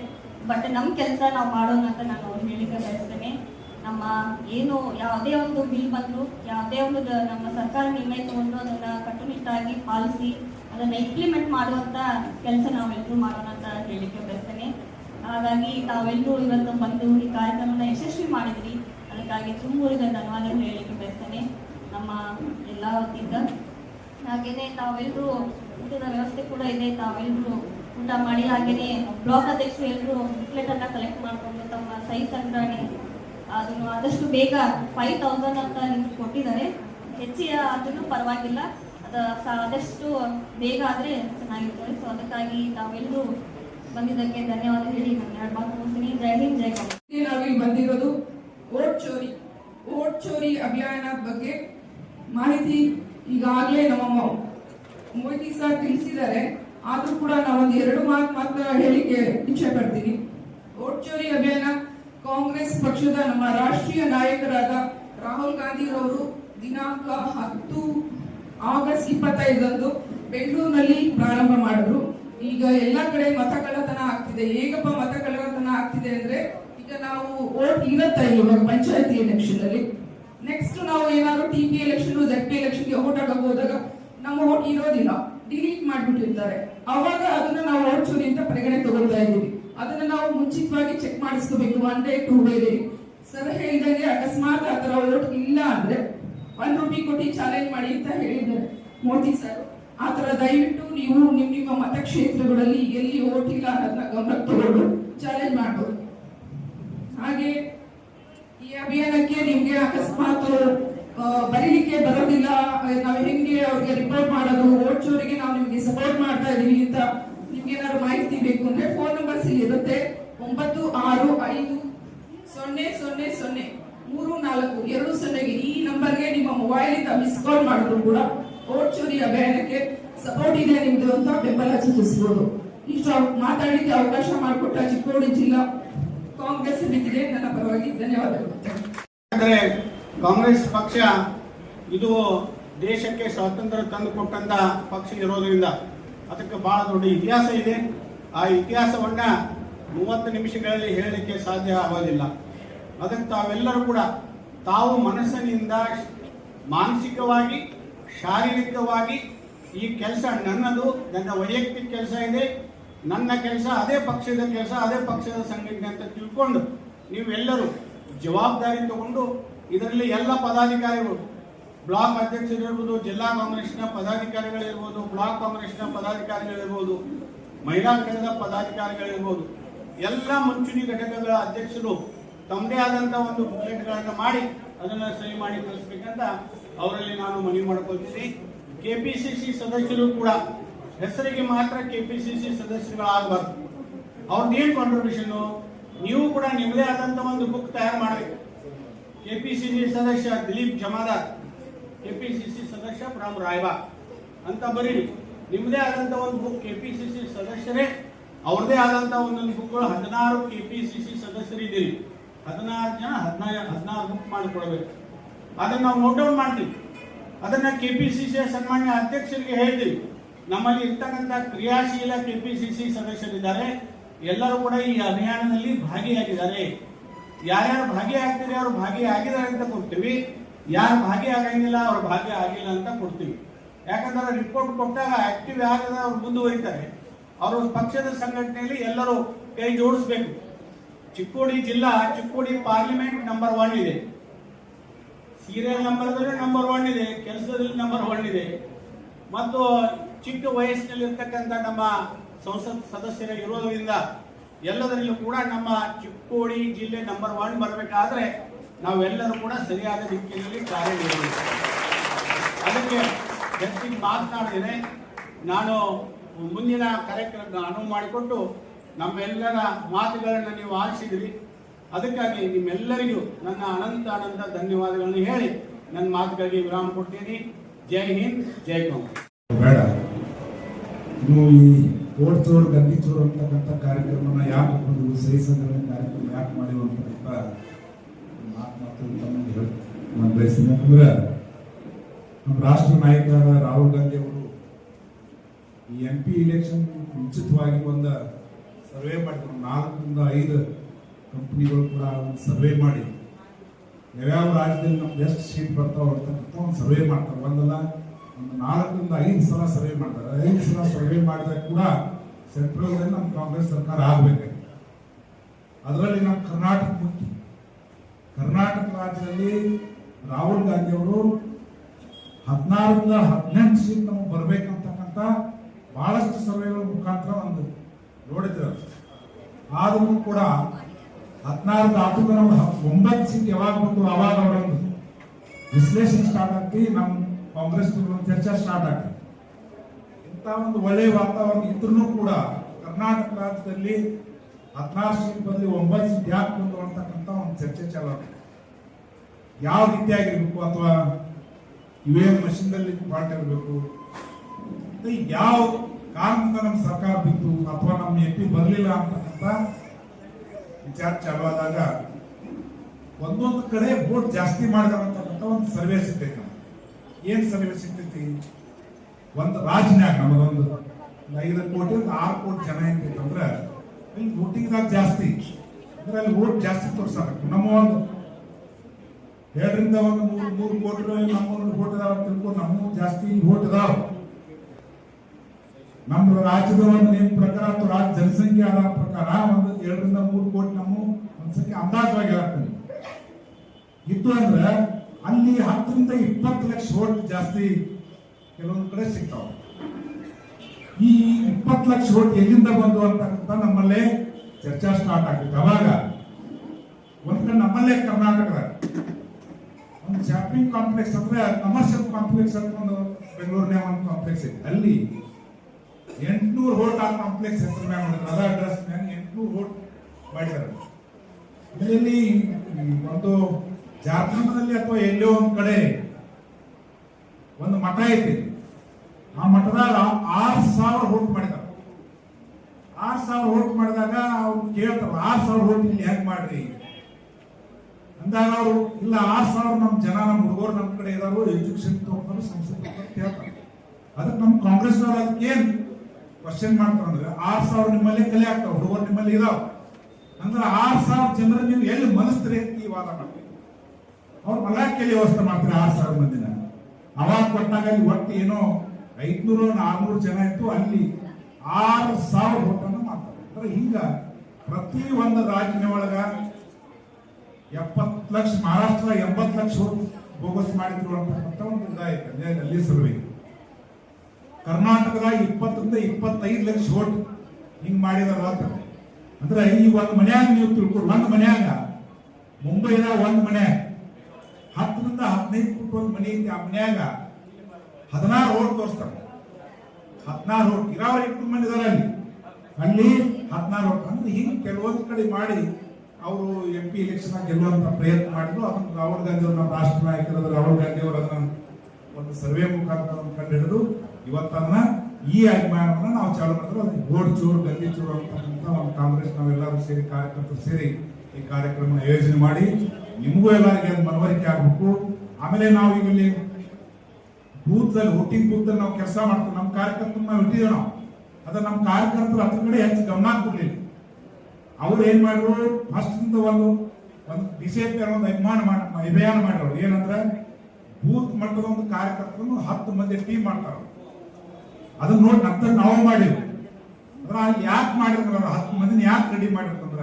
ಬಟ್ ನಮ್ಮ ಕೆಲಸ ನಾವು ಮಾಡೋಣ ಅಂತ ನಾನು ಅವ್ರು ಹೇಳಿಕೆ ಬಯಸ್ತೇನೆ ನಮ್ಮ ಏನು ಯಾವುದೇ ಒಂದು ಬಿಲ್ ಬಂದರೂ, ಯಾವುದೇ ಒಂದು ನಮ್ಮ ಸರ್ಕಾರ ನಿರ್ಣಯ ತಗೊಂಡು ಅದನ್ನ ಕಟ್ಟುನಿಟ್ಟಾಗಿ ಪಾಲಿಸಿ, ಅದನ್ನು ಇಂಪ್ಲಿಮೆಂಟ್ ಮಾಡುವಂಥ ಕೆಲಸ ನಾವೆಲ್ಲರೂ ಮಾಡೋಣ ಅಂತ ಹೇಳಿಕೆ ಬಯಸ್ತೇನೆ ಹಾಗಾಗಿ ತಾವೆಲ್ಲರೂ ಇವತ್ತು ಬಂದು ಈ ಕಾರ್ಯಕ್ರಮನ ಯಶಸ್ವಿ ಮಾಡಿದ್ರಿ. ಅದಕ್ಕಾಗಿ ತುಂಬೂರಿಗೆ ಧನ್ಯವಾದ ಹೇಳಲಿಕ್ಕೆ ಬಯಸ್ತೇನೆ. ನಮ್ಮ ಎಲ್ಲ ವತಿಯಿಂದ ಹಾಗೆಯೇ ತಾವೆಲ್ಲರೂ ಊಟದ ವ್ಯವಸ್ಥೆ ಕೂಡ ಇದೆ. ತಾವೆಲ್ಲರೂ ಊಟ ಮಾಡಿ ಹಾಗೆಯೇ ಬ್ಲಾಕ್ ಅಧ್ಯಕ್ಷರು ಎಲ್ಲರೂ ಬುಕ್ಲೆಟ್ ಅನ್ನ ಕಲೆಕ್ಟ್ ಮಾಡಿಕೊಂಡು ತಮ್ಮ ಸೈಜ್ ಸಂಗ್ರಹಣೆ ಅದನ್ನು ಆದಷ್ಟು ಬೇಗ ಫೈವ್ ತೌಸಂಡ್ ಅಂತ ನಿಮ್ಗೆ ಕೊಟ್ಟಿದ್ದಾರೆ. ಹೆಚ್ಚಿಗೆ ಆದ್ರೂ ಪರವಾಗಿಲ್ಲ. ಅದು ಆದಷ್ಟು ಬೇಗ ಆದರೆ ಚೆನ್ನಾಗಿರ್ತದೆ. ಸೊ ಅದಕ್ಕಾಗಿ ತಾವೆಲ್ಲರೂ ಬಂದಿದ್ದಕ್ಕೆ ಧನ್ಯವಾದ ಹೇಳಿ. ನಾನು ಎರಡು ಮಾತು ಮುಗಿಸ್ತೀನಿ. ಹಿಂದ್, ಜೈ ಕಾಂಗ್ರೆಸ್ ಇಲ್ಲಿ ನಾವಿಲ್ಲಿ ಬಂದಿರೋದು ಓಟ್ ಚೋರಿ. ಓಟ್ ಚೋರಿ ಅಭಿಯಾನ ಬಗ್ಗೆ ಮಾಹಿತಿ ಈಗಾಗಲೇ ನಮ್ಮ ಮೋದಿ ಸರ್ ತಿಳಿಸಿದ್ದಾರೆ. ಆದರೂ ಕೂಡ ನಾವೊಂದು ಎರಡು ಮಾತು ಮಾತ್ರ ಹೇಳಿಕೆ ಇಚ್ಛೆ ಪಡ್ತೀನಿ. ಓಟ್ ಚೋರಿ ಅಭಿಯಾನ ಕಾಂಗ್ರೆಸ್ ಪಕ್ಷದ ನಮ್ಮ ರಾಷ್ಟ್ರೀಯ ನಾಯಕರಾದ ರಾಹುಲ್ ಗಾಂಧಿ ಅವರು ದಿನಾಂಕ ಹತ್ತು ಆಗಸ್ಟ್ ಇಪ್ಪತ್ತೈದರಂದು ಬೆಂಗಳೂರಿನಲ್ಲಿ ಪ್ರಾರಂಭ ಮಾಡಿದ್ರು. ಈಗ ಎಲ್ಲ ಕಡೆ ಮತ ಕಳ್ಳತನ ಆಗ್ತಿದೆ. ಹೇಗಪ್ಪ ಮತ ಕಳ್ಳತನ ಆಗ್ತಿದೆ ಅಂದ್ರೆ ಈಗ ನಾವು ಓಟ್ ಇರತ್ತಾ ಇವಾಗ ಪಂಚಾಯತಿ ಎಲೆಕ್ಷನ್ ಅಲ್ಲಿ. ನೆಕ್ಸ್ಟ್ ನಾವು ಏನಾದ್ರು T P election Z P ಎಲೆಕ್ಷನ್ಗೆ ಓಟ್ ಹಾಕಕ್ ಹೋದಾಗ ನಮ್ಮ ಓಟ್ ಇರೋದಿಲ್ಲ. ಡಿಲೀಟ್ ಮಾಡಿಬಿಟ್ಟಿರ್ತಾರೆ. ಅವಾಗ ಅದನ್ನ ನಾವು ಓಟ್ ಚುರಿ ಅಂತ ಪರಿಗಣನೆ ತಗೊಳ್ತಾ ಇದ್ದೀವಿ. ಅದನ್ನ ನಾವು ಮುಂಚಿತವಾಗಿ check ಮಾಡಿಸ್ಕೋಬೇಕು. One day two day sir ಹೇಳಿದಂಗೆ ಅಕಸ್ಮಾತ್ ಆ ಓಟ್ ಇಲ್ಲ ಅಂದ್ರೆ ಒನ್ ರುಪಿ ಕೊಟ್ಟು ಚಾಲೆಂಜ್ ಮಾಡಿ ಅಂತ ಹೇಳಿದ್ದಾರೆ. ಮೋದಿ ಸರ್ ಆ ಥರ ದಯವಿಟ್ಟು ನೀವು ನಿಮ್ ನಿಮ್ಮ ಮತಕ್ಷೇತ್ರಗಳಲ್ಲಿ ಎಲ್ಲಿ ಓಟಿಲ್ಲ ಅನ್ನೋದನ್ನ ಗಮನಕ್ಕೆ ತಗೊಂಡು ಚಾಲೆಂಜ್ ಮಾಡ್ಬೋದು. ಹಾಗೆ ಈ ಅಭಿಯಾನಕ್ಕೆ ನಿಮ್ಗೆ ಅಕಸ್ಮಾತ್ ಬರೀಲಿಕ್ಕೆ ಬರೋದಿಲ್ಲ, ನಾವು ಹೆಂಗೆ ಅವ್ರಿಗೆ ರಿಪೋರ್ಟ್ ಮಾಡೋದು ಓಟ್ ಚೋರಿಗೆ ನಾವು ನಿಮ್ಗೆ ಸಪೋರ್ಟ್ ಮಾಡ್ತಾ ಇದೀವಿ ಅಂತ ನಿಮ್ಗೆ ಏನಾದ್ರು ಮಾಹಿತಿ ಬೇಕು ಅಂದ್ರೆ ಫೋನ್ ನಂಬರ್ಸ್ ಇಲ್ಲಿ ಇರುತ್ತೆ. ಒಂಬತ್ತು ಆರು ಐದು ಸೊನ್ನೆ ಸೊನ್ನೆ ಸೊನ್ನೆ ಮೂರು ನಾಲ್ಕು ಎರಡು ಸೊನ್ನೆಗೆ ಈ ನಂಬರ್ಗೆ ನಿಮ್ಮ ಮೊಬೈಲ್ ಇಂದ ಮಿಸ್ ಕಾಲ್ ಮಾಡಿದ್ರು ಕೂಡ ಓಟ್ ಅಭಿಯಾನಕ್ಕೆ ಸಪೋರ್ಟ್ ಇದೆ ನಿಮ್ದು ಅಂತ ಬೆಂಬಲ ಸೂಚಿಸಬಹುದು ಇಷ್ಟು ಮಾತಾಡಲಿಕ್ಕೆ ಅವಕಾಶ ಮಾಡಿಕೊಟ್ಟ ಚಿಕ್ಕೋಡಿ ಜಿಲ್ಲಾ ಕಾಂಗ್ರೆಸ್ ಸಮಿತಿಗೆ ನನ್ನ ಪರವಾಗಿ ಧನ್ಯವಾದಗಳು. ಕಾಂಗ್ರೆಸ್ ಪಕ್ಷ ಇದು ದೇಶಕ್ಕೆ ಸ್ವಾತಂತ್ರ್ಯ ತಂದು ಕೊಟ್ಟಂತ ಪಕ್ಷ ಇರೋದ್ರಿಂದ ಅದಕ್ಕೆ ಬಹಳ ದೊಡ್ಡ ಇತಿಹಾಸ ಇದೆ. ಆ ಇತಿಹಾಸವನ್ನ ಮೂವತ್ತು ನಿಮಿಷಗಳಲ್ಲಿ ಹೇಳಲಿಕ್ಕೆ ಸಾಧ್ಯ ಆಗೋದಿಲ್ಲ. ಅದಕ್ಕೆ ತಾವೆಲ್ಲರೂ ಕೂಡ ತಾವು ಮನಸ್ಸಿನಿಂದ ಮಾನಸಿಕವಾಗಿ ಶಾರೀರಿಕವಾಗಿ ಈ ಕೆಲಸ ನನ್ನದು, ನನ್ನ ವೈಯಕ್ತಿಕ ಕೆಲಸ ಇದೆ. ನನ್ನ ಕೆಲಸ ಅದೇ ಪಕ್ಷದ ಕೆಲಸ, ಅದೇ ಪಕ್ಷದ ಸಂಘಟನೆ ಅಂತ ತಿಳ್ಕೊಂಡು ನೀವೆಲ್ಲರೂ ಜವಾಬ್ದಾರಿ ತಗೊಂಡು ಇದರಲ್ಲಿ ಎಲ್ಲ ಪದಾಧಿಕಾರಿಗಳು, ಬ್ಲಾಕ್ ಅಧ್ಯಕ್ಷರಿರ್ಬೋದು, ಜಿಲ್ಲಾ ಕಾಂಗ್ರೆಸ್ನ ಪದಾಧಿಕಾರಿಗಳಿರ್ಬೋದು, ಬ್ಲಾಕ್ ಕಾಂಗ್ರೆಸ್ನ ಪದಾಧಿಕಾರಿಗಳಿರ್ಬೋದು, ಮಹಿಳಾ ಘಟಕದ ಪದಾಧಿಕಾರಿಗಳಿರ್ಬೋದು, ಎಲ್ಲ ಮುಂಚೂಣಿ ಘಟಕಗಳ ಅಧ್ಯಕ್ಷರು ತಮ್ಮದೇ ಆದಂಥ ಒಂದು ಬುಕ್ಲೆಟ್ಗಳನ್ನು ಮಾಡಿ ಅದನ್ನು ಸಹಿ ಮಾಡಿ ಕಳಿಸ್ಬೇಕಂತ ಅವರಲ್ಲಿ ನಾನು ಮನವಿ ಮಾಡ್ಕೊಳ್ತೀನಿ. ಕೆಪಿಸಿಸಿ ಸದಸ್ಯರು ಕೂಡ ಹೆಸರಿಗೆ ಮಾತ್ರ ಕೆಪಿಸಿಸಿ ಸದಸ್ಯರುಗಳಾಗಬಾರ್ದು ಅವ್ರದ್ದು ಏನು ಕಾಂಟ್ರಿಬ್ಯೂಷನ್ ನೀವು ಕೂಡ ನಿಮ್ಮದೇ ಆದಂತ ಒಂದು ಬುಕ್ ತಯಾರು ಮಾಡಬೇಕು. ಕೆಪಿಸಿಸಿ ಸದಸ್ಯ ದಿಲೀಪ್ ಜಮಾದಾರ್, ಕೆಪಿಸಿಸಿ ಸದಸ್ಯ ಪ್ರಾಮ್ ರಾಯ್ಬಾ ಅಂತ ಬರೀ ನಿಮ್ಮದೇ ಆದಂತ ಒಂದು ಬುಕ್ ಕೆಪಿಸಿಸಿ ಸದಸ್ಯರೇ ಅವ್ರದೇ ಆದಂತ ಒಂದೊಂದು ಬುಕ್ಗಳು ಹದಿನಾರು ಕೆಪಿಸಿಸಿ ಸದಸ್ಯರಿದ್ದೀರಿ. ಹದಿನಾರು ಜನ ಹದಿನಾರು ಹದಿನಾರು ಬುಕ್ ಮಾಡಿಕೊಡ್ಬೇಕು. ಅದನ್ನ ನಾವು ನೋಟ್ ಡೌನ್ ಮಾಡ್ತೀವಿ. ಅದನ್ನ ಸಿ ಸನ್ಮಾನ್ಯ ಅಧ್ಯಕ್ಷರಿಗೆ ಹೇಳ್ತೀವಿ. ನಮ್ಮಲ್ಲಿ ಇರ್ತಕ್ಕಂಥ ಕ್ರಿಯಾಶೀಲ ಕೆ ಪಿ ಸಿ ಸಿ ಸದಸ್ಯರಿದ್ದಾರೆ. ಎಲ್ಲರೂ ಕೂಡ ಈ ಅಭಿಯಾನದಲ್ಲಿ ಭಾಗಿಯಾಗಿದ್ದಾರೆ. ಯಾರ್ಯಾರು ಭಾಗಿಯಾಗ್ತಿದೆ ಅವರು ಭಾಗಿಯಾಗಿದ್ದಾರೆ ಅಂತ ಕೊಡ್ತೀವಿ. ಯಾರು ಭಾಗಿಯಾಗಂಗಿಲ್ಲ, ಅವ್ರು ಭಾಗಿಯಾಗಿಲ್ಲ ಅಂತ ಕೊಡ್ತೀವಿ. ಯಾಕಂದ್ರೆ ರಿಪೋರ್ಟ್ ಕೊಟ್ಟಾಗ ಆಕ್ಟಿವ್ ಆಗದ ಅವ್ರು ಮುಂದುವರಿತಾರೆ. ಅವರು ಪಕ್ಷದ ಸಂಘಟನೆಯಲ್ಲಿ ಎಲ್ಲರೂ ಕೈ ಜೋಡಿಸ್ಬೇಕು. ಚಿಕ್ಕೋಡಿ ಜಿಲ್ಲಾ, ಚಿಕ್ಕೋಡಿ ಪಾರ್ಲಿಮೆಂಟ್ ನಂಬರ್ ಒನ್ ಇದೆ. ಸೀರಿಯಲ್ ನಂಬರ್ದಲ್ಲಿ ನಂಬರ್ ಒನ್ ಇದೆ, ಕೆಲಸದಲ್ಲಿ ನಂಬರ್ ಒನ್ ಇದೆ. ಮತ್ತು ಚಿಕ್ಕ ವಯಸ್ಸಿನಲ್ಲಿರ್ತಕ್ಕಂಥ ನಮ್ಮ ಸಂಸತ್ ಸದಸ್ಯರ ಇರೋದ್ರಿಂದ ಎಲ್ಲದರಲ್ಲೂ ಕೂಡ ನಮ್ಮ ಚಿಕ್ಕೋಡಿ ಜಿಲ್ಲೆ ನಂಬರ್ ಒನ್ ಬರಬೇಕಾದ್ರೆ ನಾವೆಲ್ಲರೂ ಕೂಡ ಸರಿಯಾದ ದಿಕ್ಕಿನಲ್ಲಿ ಕಾರ್ಯನಿರ್ವಹಿಸಬೇಕು. ಅದಕ್ಕೆ ಹೆಚ್ಚಿನ ಮಾತನಾಡಿದರೆ ನಾನು ಮುಂದಿನ ಕಾರ್ಯಕ್ರಮ ಅನುವು ಮಾಡಿಕೊಟ್ಟು ನಮ್ಮೆಲ್ಲರ ಮಾತುಗಳನ್ನು ನೀವು ಆಲಿಸಿದಿರಿ. ಅದಕ್ಕಾಗಿ ನಿಮ್ಮೆಲ್ಲರಿಗೂ ನನ್ನ ಅನಂತ ಅನಂತ ಧನ್ಯವಾದಗಳನ್ನು ಹೇಳಿ ನನ್ನ ಮಾತುಗಳಿಗೆ ವಿರಾಮ ಕೊಡ್ತೀನಿ. ಜೈ ಹಿಂದ್, ಜೈ ಕಾಂಗ್ರೆಸ್ ಬೇಡ. ಇನ್ನು ಈ ಗದ್ದಿ ಚೋರ್ ಅಂತಕ್ಕಂಥ ಕಾರ್ಯಕ್ರಮನ ಯಾಕೆ ಬಂದು ಸಹಿ ಸಂಗ್ರಹಣೆ ಕಾರ್ಯಕ್ರಮ ಯಾಕೆ ಮಾಡಿವು ಅಂತಕ್ಕಂಥ ಮಾತು ಹೇಳಿ. ನಾನು ಬಯಸ್ತೀನಿ. ಯಾಕಂದ್ರೆ ನಮ್ಮ ರಾಷ್ಟ್ರ ನಾಯಕ ರಾಹುಲ್ ಗಾಂಧಿ ಅವರು ಈ ಎಂ ಪಿ ಇಲೆಕ್ಷನ್ ಮುಂಚಿತವಾಗಿ ಒಂದು ಸರ್ವೆ ಮಾಡಿದ್ರು. ನಾಲ್ಕರಿಂದ ಐದು ಕಂಪ್ನಿಗಳು ಕೂಡ ಒಂದು ಸರ್ವೆ ಮಾಡಿ. ಯಾವ್ಯಾವ ರಾಜ್ಯದಲ್ಲಿ ನಮ್ಗೆ ಎಷ್ಟು ಸೀಟ್ ಬರ್ತಾವ ಅಂತ ಒಂದು ಸರ್ವೆ ಮಾಡ್ತಾರೆ. ಒಂದಲ್ಲ, ಒಂದು ನಾಲ್ಕರಿಂದ ಐದು ಸಲ ಸರ್ವೆ ಮಾಡ್ತಾರೆ. ಐದು ಸಲ ಸರ್ವೆ ಮಾಡಿದಾಗ ಕೂಡ ಸೆಂಟ್ರಲ್ದಲ್ಲಿ ನಮ್ಮ ಕಾಂಗ್ರೆಸ್ ಸರ್ಕಾರ ಆಗ್ಬೇಕಾಗಿತ್ತು ಅದರಲ್ಲಿ ನಮ್ಮ ಕರ್ನಾಟಕ ಮುಖ್ಯ. ಕರ್ನಾಟಕ ರಾಜ್ಯದಲ್ಲಿ ರಾಹುಲ್ ಗಾಂಧಿ ಅವರು ಹದಿನಾರರಿಂದ ಹದಿನೆಂಟು ಸೀಟ್ ನಮಗೆ ಬರಬೇಕಂತಕ್ಕಂಥ ಬಹಳಷ್ಟು ಸರ್ವೆಗಳ ಮುಖಾಂತರ ಒಂದು ನೋಡಿದ್ರು ಆದರೂ ಕೂಡ ಹದಿನಾರು ದಾಟುಗ ನಮ್ಗೆ ಒಂಬತ್ತು ಸೀಟ್ ಯಾವಾಗ ಬಂತು ಅವಾಗ ಅವರೊಂದು ವಿಶ್ಲೇಷಣೆ ಸ್ಟಾರ್ಟ್ ಆಗ್ತಿ ನಮ್ಮ ಕಾಂಗ್ರೆಸ್ ಚರ್ಚೆ ಸ್ಟಾರ್ಟ್ ಆಗ್ತದೆ ಇಂಥ ಒಂದು ಒಳ್ಳೆಯ ವಾತಾವರಣ ಇದ್ರೂ ಕೂಡ ಕರ್ನಾಟಕ ರಾಜ್ಯದಲ್ಲಿ ಹದಿನಾರು ಸೀಟ್ ಬದಲಿ ಒಂಬತ್ತು ಸೀಟ್ ಯಾಕೆ ಬಂತು ಅಂತಕ್ಕಂಥ ಒಂದು ಚರ್ಚೆ ಚಾಲು ಆಗ್ತದೆ ಯಾವ ರೀತಿಯಾಗಿರ್ಬೇಕು ಅಥವಾ ಯುಎಂ ಮಷಿನ್ನಲ್ಲಿ ಪಾರ್ಟ್ ಇರಬೇಕು? ಯಾವ ಕಾರಣದಿಂದ ನಮ್ಮ ಸರ್ಕಾರ ಬಿತ್ತು ಅಥವಾ ನಮ್ಮ ಎಂ ಪಿ ಬರಲಿಲ್ಲ ಅಂತಕ್ಕಂಥ ವಿಚಾರ ಚಾಲು ಆದಾಗ ಒಂದೊಂದು ಕಡೆ ವೋಟ್ ಜಾಸ್ತಿ ಮಾಡಿದಾರಂತಕ್ಕಂಥ ಒಂದು ಸರ್ವೆ ಸಿಗ್ತೈತಿ ನಮ್ಗೆ. ಏನ್ ಸರ್ವೆ ಸಿಗ್ತೈತಿ? ಒಂದು ರಾಜ್ಯನ್ಯಾಗ ನಮಗೊಂದು. ಐದು ಕೋಟಿ ಆರು ಕೋಟಿ ಜನ ಏನ್ಬೇಕು ಅಂದ್ರೆ ಇಲ್ಲಿ ವೋಟಿಂಗ್ದಾಗ ಜಾಸ್ತಿ. ಅಂದ್ರೆ ಅಲ್ಲಿ ವೋಟ್ ಜಾಸ್ತಿ ತೋರ್ಸಾಕ ನಮ್ಮ ಒಂದು ಎರಡರಿಂದ ಒಂದು ಮೂರು ಮೂರು ಕೋಟಿ ನಮ್ಮ ವೋಟ್ ಅಂತ ತಿಳ್ಕೊಂಡು ನಮ್ಮ ಜಾಸ್ತಿ ವೋಟ್ ಅದಾವ ನಮ್ಮ ರಾಜ್ಯದ ಒಂದು ನಿಮ್ಮ ಪ್ರಕಾರ ಅಥವಾ ರಾಜ್ಯ ಜನಸಂಖ್ಯೆ ಆಧಾರ ಪ್ರಕಾರ ಒಂದು ಎರಡರಿಂದ ಮೂರು ಕೋಟಿ ನಮ್ಮ ಜನಸಂಖ್ಯೆ ಅಂದಾಜವಾಗಿ ಹೇಳ್ತೀನಿ. ಇತ್ತು ಅಂದ್ರೆ ಅಲ್ಲಿ ಹತ್ತರಿಂದ ಇಪ್ಪತ್ತು ಲಕ್ಷ ಓಟ್ ಜಾಸ್ತಿ ಕೆಲವೊಂದು ಕಡೆ ಸಿಗ್ತಾವ. ಈ ಇಪ್ಪತ್ತು ಲಕ್ಷ ಓಟ್ ಎಲ್ಲಿಂದ ಬಂದು ಅಂತಕ್ಕಂಥ ನಮ್ಮಲ್ಲೇ ಚರ್ಚಾ ಸ್ಟಾರ್ಟ್ ಆಗುತ್ತೆ. ಅವಾಗ ಒಂದ್ ಕಡೆ ನಮ್ಮಲ್ಲೇ ಕರ್ನಾಟಕದ ಒಂದು ಶಾಪಿಂಗ್ ಕಾಂಪ್ಲೆಕ್ಸ್ ಅಂದ್ರೆ ಕಮರ್ಷಿಯಲ್ ಕಾಂಪ್ಲೆಕ್ಸ್ ಅಂತ ಒಂದು ಬೆಂಗಳೂರಿನ ಒಂದು ಕಾಂಪ್ಲೆಕ್ಸ್ ಇದೆ. ಅಲ್ಲಿ ಎಂಟ್ನೂರು ಓಟ್ ಆ ಕಾಂಪ್ಲೆಕ್ಸ್ ಹೆಸರು ಮ್ಯಾಗ ಅದ ಅಡ್ರೆಸ್ ಮ್ಯಾಗ ಎಂಟ್ನೂರು ಓಟ್ ಮಾಡಿದ್ದಾರೆ. ಇಲ್ಲಿ ಒಂದು ಜಾರ್ಖಂಡದಲ್ಲಿ ಅಥವಾ ಎಲ್ಲೋ ಒಂದು ಕಡೆ ಒಂದು ಮಠ ಐತಿ. ಆ ಮಠದಾಗ ಆರ್ ಸಾವಿರ ಹೋಟ್ ಮಾಡಿದಾರ. ಆರ್ ಸಾವಿರ ಹೋಟ್ ಮಾಡಿದಾಗ ಅವ್ರು ಕೇಳ್ತಾರ, ಆರ್ ಸಾವಿರ ಹೋಟ್ ಇಲ್ಲಿ ಹೆಂಗ್ ಮಾಡ್ರಿ? ಅಂದಾಗ ಅವರು, ಇಲ್ಲ, ಆರ್ ಸಾವಿರ ನಮ್ಮ ಜನ ನಮ್ಮ ಹುಡುಗರು ನಮ್ಮ ಕಡೆ ಇದಾರು ಎಜುಕೇಶನ್ ತಗೊಂಡ್ರು ಸಂಸ್ಕೃತಿ ಕೇಳ್ತಾರ. ಅದಕ್ಕೆ ನಮ್ಮ ಕಾಂಗ್ರೆಸ್ ಅವ್ರು ಅದಕ್ಕೆ ಏನ್ ಕ್ವಶನ್ ಮಾಡ್ತಾರೆ ಅಂದ್ರೆ, ಆರ್ ಸಾವಿರ ನಿಮ್ಮಲ್ಲಿ ಕಲೆ ಆಗ್ತಾವ, ಹುಡುಗರು ನಿಮ್ಮಲ್ಲಿ ಇದಾವ. ಅಂದ್ರೆ ಆರ್ ಸಾವಿರ ಜನರ ನೀವು ಎಲ್ಲಿ ಮನಸ್ತ್ರಿ ಈ ವಾದ ಮಾಡಿ ಅವ್ರು ಮಲಾಕೆಯಲ್ಲಿ ವ್ಯವಸ್ಥೆ ಮಾಡ್ತಾರೆ ಆರ್ ಸಾವಿರ ಮಂದಿನ. ಅವಾಗ ಕೊಟ್ಟಾಗ ಅಲ್ಲಿ ಒಟ್ಟು ಏನೋ ಐದ್ನೂರು ಆರ್ನೂರು ಜನ ಇತ್ತು, ಅಲ್ಲಿ ಆರು ಸಾವಿರ ಹೊಟ್ಟನ್ನು ಮಾಡ್ತಾರೆ. ಅಂದ್ರೆ ಹಿಂಗ ಪ್ರತಿ ಒಂದು ರಾಜ್ಯ ಒಳಗ ಎಪ್ಪತ್ತು ಲಕ್ಷ, ಮಹಾರಾಷ್ಟ್ರ ಎಂಬತ್ತು ಲಕ್ಷ ಬೋಗಸ್ ಮಾಡಿದ್ರು ಅಂತಕ್ಕಂಥ ಒಂದು ಇದಾಯ್ತು ಅಲ್ಲೇ ಸರ್ವೆ ಕರ್ನಾಟಕದಾಗ ಇಪ್ಪತ್ತರಿಂದ ಇಪ್ಪತ್ತೈದು ಲಕ್ಷ ಓಟ್ ಹಿಂಗ್ ಮಾಡಿದಾರ ಅಂದ್ರೆ ಈ ಒಂದ್ ಮನ್ಯಾಗ ನೀವು ತಿಳ್ಕೊಂಡು ಒಂದ್ ಮನ್ಯಾಗ ಮುಂಬೈನ ಒಂದ್ ಮನ್ಯಾಗ ಹತ್ತರಿಂದ ಹದಿನೈದು ಫುಟ್ ಒಂದ್ ಮನೆ ಐತಿ, ಆ ಮನ್ಯಾಗ ಹದಿನಾರು ಓಟ್ ತೋರಿಸ್ತಾರೆ. ಹದಿನಾರು ಓಟ್ ನೀರಾವರಿ ಕುಟುಂಬ ಇದಾರೆ ಅಲ್ಲಿ. ಅಲ್ಲಿ ಹದಿನಾರು ಓಟ್ ಅಂದ್ರೆ ಹಿಂಗ್ ಕೆಲವೊಂದ್ ಕಡೆ ಮಾಡಿ ಅವರು ಎಂ ಪಿ ಎಲೆಕ್ಷನ್ ಗೆಲ್ಲುವಂತ ಪ್ರಯತ್ನ ಮಾಡಿದ್ರು. ಅದನ್ನ ರಾಹುಲ್ ಗಾಂಧಿ ಅವರು ರಾಷ್ಟ್ರ ನಾಯಕರಾದ ರಾಹುಲ್ ಗಾಂಧಿ ಅವರು ಅದನ್ನ ಒಂದು ಸರ್ವೆ ಮುಖಾಂತರ ಕಂಡು ಹಿಡಿದು ಇವತ್ತನ್ನ ಈ ಅಭಿಮಾನವನ್ನು ನಾವು ಚಾಲು ಮಾಡಿದ್ರು ಅದು ಗೋಡ್ ಚೂರು, ಗಲ್ಲಿ ಚೂರು ಅಂತಕ್ಕಂಥ ಒಂದು ಕಾಂಗ್ರೆಸ್ ನಾವೆಲ್ಲರೂ ಸೇರಿ ಕಾರ್ಯಕರ್ತರು ಸೇರಿ ಈ ಕಾರ್ಯಕ್ರಮ ಆಯೋಜನೆ ಮಾಡಿ ನಿಮಗೂ ಎಲ್ಲರಿಗೆ ಅದು ಮನವರಿಕೆ ಆಗಬೇಕು. ಆಮೇಲೆ ನಾವು ಇಲ್ಲಿ ಬೂತ್ದಲ್ಲಿ ಹುಟ್ಟಿನ ಬೂತ್ದಲ್ಲಿ ನಾವು ಕೆಲಸ ಮಾಡ್ತೀವಿ. ನಮ್ಮ ಕಾರ್ಯಕರ್ತರು ನಾವು ಇಟ್ಟಿದ್ದೇವೆ ನಾವು. ಅದ ನಮ್ಮ ಕಾರ್ಯಕರ್ತರು ಅದ್ರ ಕಡೆ ಹೆಚ್ಚು ಗಮನ ಕೊಡ್ಲಿಲ್ಲ ಅವ್ರು ಏನ್ ಮಾಡಿದ್ರು ಫಸ್ಟ್ ಒಂದು ಒಂದು ಬಿಜೆಪಿ ಒಂದು ಅಭಿಮಾನ ಮಾಡ, ಅಭಿಯಾನ ಮಾಡಿರೋರು. ಏನಂದ್ರೆ ಬೂತ್ ಮಟ್ಟದ ಒಂದು ಕಾರ್ಯಕರ್ತರನ್ನು ಹತ್ತು ಮಂದಿ ಟೀಮ್ ಮಾಡ್ತಾರ ಅದನ್ನ ನೋಡಿ ನಂತರ ನಾವು ಮಾಡಿದ್ವಿ. ಅಂದ್ರೆ ಅಲ್ಲಿ ಯಾಕೆ ಮಾಡಿದ್ರು ಅವ್ರು ಹತ್ತು ಮಂದಿನ ಯಾಕೆ ರೆಡಿ ಮಾಡಿರ್ತಂದ್ರ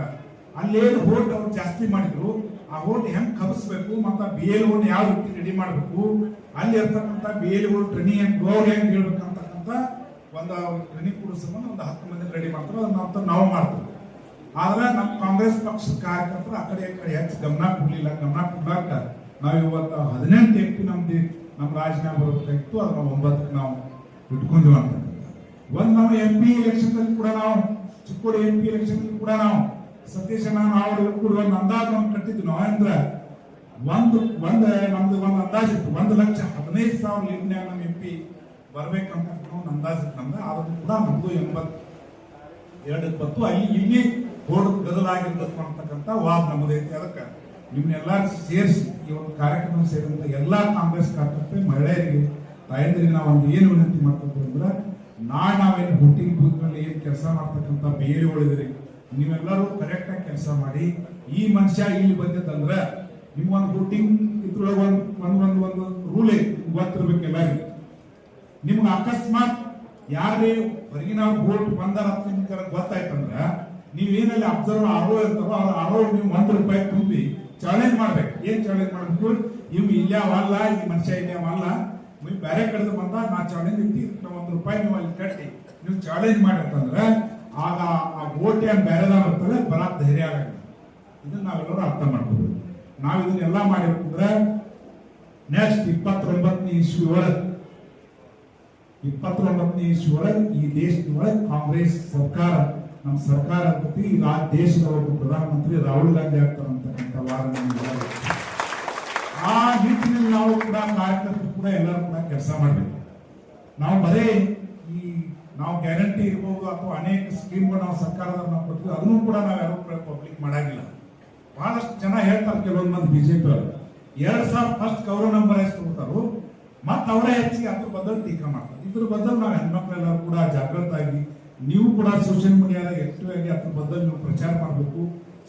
ಅಲ್ಲೇನು ಹೋಟ್ ಅವ್ರು ಜಾಸ್ತಿ ಮಾಡಿದ್ರು, ಆ ಹೋಟ್ ಹೆಂಗ್ ಕಬಸ್ಬೇಕು ಮತ್ತ ಬಿ ಎಲ್ ಓನ್ ಯಾವ ರೀತಿ ರೆಡಿ ಮಾಡಬೇಕು? ಅಲ್ಲಿ ಇರ್ತಕ್ಕಂಥ ಬಿ ಎಲ್ ಓ ಟ್ರೈನಿಂಗ್ ಹೆಂಗ್ ಗೌರ್ ಹೆಂಗ್ ಹೇಳ್ಬೇಕಂತಕ್ಕಂಥ ಒಂದು ಟ್ರೈನಿಂಗ್ ಕೊಡಿಸೋದನ್ನ ಒಂದು ಹತ್ತು ಮಂದಿ ರೆಡಿ ಮಾಡ್ತಾರೆ. ಅದನ್ನ ನಂತರ ನಾವು ಮಾಡ್ತೀವಿ. ಆದ್ರೆ ನಮ್ಮ ಕಾಂಗ್ರೆಸ್ ಪಕ್ಷದ ಕಾರ್ಯಕರ್ತರು ಆ ಕಡೆ ಕಡೆ ಹೆಚ್ಚು ಗಮನ ಕೊಡ್ಲಿಲ್ಲ. ಗಮನ ಕೊಡ್ಲಾಕ ನಾವು ಇವತ್ತು ಹದಿನೆಂಟು ಎಂ ಪಿ ನಮ್ದು ನಮ್ಮ ರಾಜೀನಾಮೆ ಬರಬೇಕಾಗಿತ್ತು ಅದನ್ನ ಒಂಬತ್ತಕ್ಕೆ ನಾವು ಇಟ್ಕೊಂಡ್ವಿ ಅಂತ. ಒಂದು ನಾವು ಎಂ ಪಿ ಎಲೆಕ್ಷನ್ ಅಲ್ಲಿ ಕೂಡ ನಾವು, ಚಿಕ್ಕೋಡಿ ಎಂ ಪಿ ಎಲೆಕ್ಷನ್ ಕೂಡ ನಾವು, ಸತೀಶ್ ನಾವು ಅವ್ರು ಕೂಡ ಒಂದು ಅಂದಾಜು ಒಂದು ಕಟ್ಟಿದ್ವಿ. ನಾವು ಅಂದ್ರೆ ಒಂದು ಒಂದು, ನಮ್ದು ಒಂದು ಅಂದಾಜು ಇತ್ತು. ಒಂದು ಲಕ್ಷ ಹದಿನೈದು ಸಾವಿರ ಲೀಡ್ನ್ಯಾಗ ನಮ್ಮ ಎಂ ಪಿ ಬರ್ಬೇಕಂತ ಒಂದು ಅಂದಾಜು ಇತ್ತು ನಮ್ದು. ಆದ್ರೂ ಕೂಡ ನಮ್ದು ಎಂಬತ್ತು ಎರಡು ಇಪ್ಪತ್ತು, ಅಲ್ಲಿ ಇಲ್ಲಿ ಬೋರ್ಡ್ ಗದಲಾಗಿರ್ಬೇಕು ಅಂತಕ್ಕಂಥ ವಾದ ನಮ್ಮದೈತಿ ಅದಕ್ಕೆ ನಿಮ್ಮನ್ನೆಲ್ಲ ಸೇರಿಸಿ ಈ ಒಂದು ಕಾರ್ಯಕ್ರಮ ಸೇರಿದಂತ ಎಲ್ಲಾ ಕಾಂಗ್ರೆಸ್ ಕಾರ್ಯಕರ್ತರು, ಮಹಿಳೆಯರಿಗೆ ತಾಯಂದಿರಿಗೆ ನಾವು ಏನು ವಿನಂತಿ ಮಾಡ್ತೀವಿ ಅಂದ್ರೆ, ನಾಳೆ ನಾವೇನು ಹುಟ್ಟಿನ ಬೂತ್ನಲ್ಲಿ ಏನು ಕೆಲಸ ಮಾಡ್ತಕ್ಕಂಥ ಬೇರೆಗಳಿದ್ರಿ ನೀವೆಲ್ಲರೂ ಕರೆಕ್ಟಾಗಿ ಕೆಲಸ ಮಾಡಿ, ಈ ಮನುಷ್ಯ ಇಲ್ಲಿ ಬಂದಿದ್ದಂದ್ರೆ ನಿಮ್ಮ ಒಂದು ಹುಟ್ಟಿಂಗ್ ಇದ್ರೊಳಗೆ ಒಂದು ಒಂದು ಒಂದು ಒಂದು ರೂಲ್ ಗೊತ್ತಿರ್ಬೇಕು ನಿಮ್ಗೆ ಅಕಸ್ಮಾತ್ ಯಾರೇ ಹೊರಗಿನ ವೋಟ್ ಬಂದಾರ ಗೊತ್ತಾಯ್ತಂದ್ರೆ ನೀವು ನೀವೇನಲ್ಲಿ ಅಬ್ಸರ್ವ್ ಆರೋ ಇರ್ತಾರೋ ಆರೋ ನೀವು ಒಂದು ರೂಪಾಯಿ ತುಂಬಿ ಚಾಲೆಂಜ್ ಮಾಡ್ಬೇಕು. ಏನ್ ಚಾಲೆಂಜ್ ಮಾಡ್ಬೇಕು? ಇವ್ ಇಲ್ಲೇ ಈ ಮನುಷ್ಯ ಇಲ್ಲೇ ಅವಲ್ಲ ನೀವು ಬೇರೆ ಕಡೆದು ಬಂದಾಗ ನಾ ಚಾಲೆಂಜ್ ಇಟ್ಟಿ ನಾವು ಒಂದ್ ರೂಪಾಯಿ ನೀವು ಅಲ್ಲಿ ಕಟ್ಟಿ, ನೀವು ಚಾಲೆಂಜ್ ಮಾಡಿರ್ತಂದ್ರೆ ಆಗ ಆ ಓಟೆ ಏನ್ ಬೇರೆದವ ಬರ ಧೈರ್ಯ ಆಗಲ್ಲ. ಇದನ್ನ ನಾವೆಲ್ಲರೂ ಅರ್ಥ ಮಾಡ್ಬೋದು ನಾವು ಇದನ್ನೆಲ್ಲ ಮಾಡಿರ್ತಂದ್ರೆ ನೆಕ್ಸ್ಟ್ ಇಪ್ಪತ್ತೊಂಬತ್ತನೇ ಇಸ್ವಿ ಒಳಗೆ, ಇಪ್ಪತ್ತೊಂಬತ್ತನೇ ಇಸ್ವಿ ಒಳಗೆ ಈ ದೇಶದೊಳಗೆ ಕಾಂಗ್ರೆಸ್ ಸರ್ಕಾರ ನಮ್ಮ ಸರ್ಕಾರ ಈಗ ಆ ದೇಶದ ಒಬ್ಬ ಪ್ರಧಾನಮಂತ್ರಿ ರಾಹುಲ್ ಗಾಂಧಿ ಆಗ್ತಾರಂತಕ್ಕಂಥ ವಾರ ಆ ನಿಟ್ಟಿನಲ್ಲಿ ನಾವು ಕೂಡ ಕಾರ್ಯಕರ್ತರು ಕೂಡ ಎಲ್ಲರೂ ಕೂಡ ಕೆಲಸ ಮಾಡಬೇಕು. ನಾವು ಬರೇ ಈ ನಾವು ಗ್ಯಾರಂಟಿ ಇರ್ಬೋದು ಅಥವಾ ಅನೇಕ ಸ್ಕೀಮ್ಗಳು ನಾವು ಸರ್ಕಾರದ ನಾವು ಕೊಡ್ತೀವಿ ಅದನ್ನು ಕೂಡ ನಾವು ಯಾರು ಪಬ್ಲಿಕ್ ಮಾಡಾಗಿಲ್ಲ. ಬಹಳಷ್ಟು ಜನ ಹೇಳ್ತಾರೆ ಕೆಲವೊಂದು ಮಂದಿ ಬಿಜೆಪಿ ಅವರು. ಎರಡು ಸಾವಿರ ಫಸ್ಟ್ ಗೌರವ ನಂಬರ್ ತಗೋತಾರೋ ಮತ್ತೆ ಅವರೇ ಹೆಚ್ಚಿಗೆ ಅದ್ರ ಬದಲು ಟೀಕಾ ಮಾಡ್ತಾರೆ. ಇದ್ರ ಬದಲು ನಾವು ಹೆಣ್ಮಕ್ಳೆಲ್ಲರೂ ಕೂಡ ಜಾಗೃತ ಆಗಿ ನೀವು ಕೂಡ ಸೋಷಿಯಲ್ ಮೀಡಿಯಾದಾಗ ಆಕ್ಟಿವ್ ಆಗಿ ಅದ್ರ ಬದಲು ನೀವು ಪ್ರಚಾರ ಮಾಡಬೇಕು.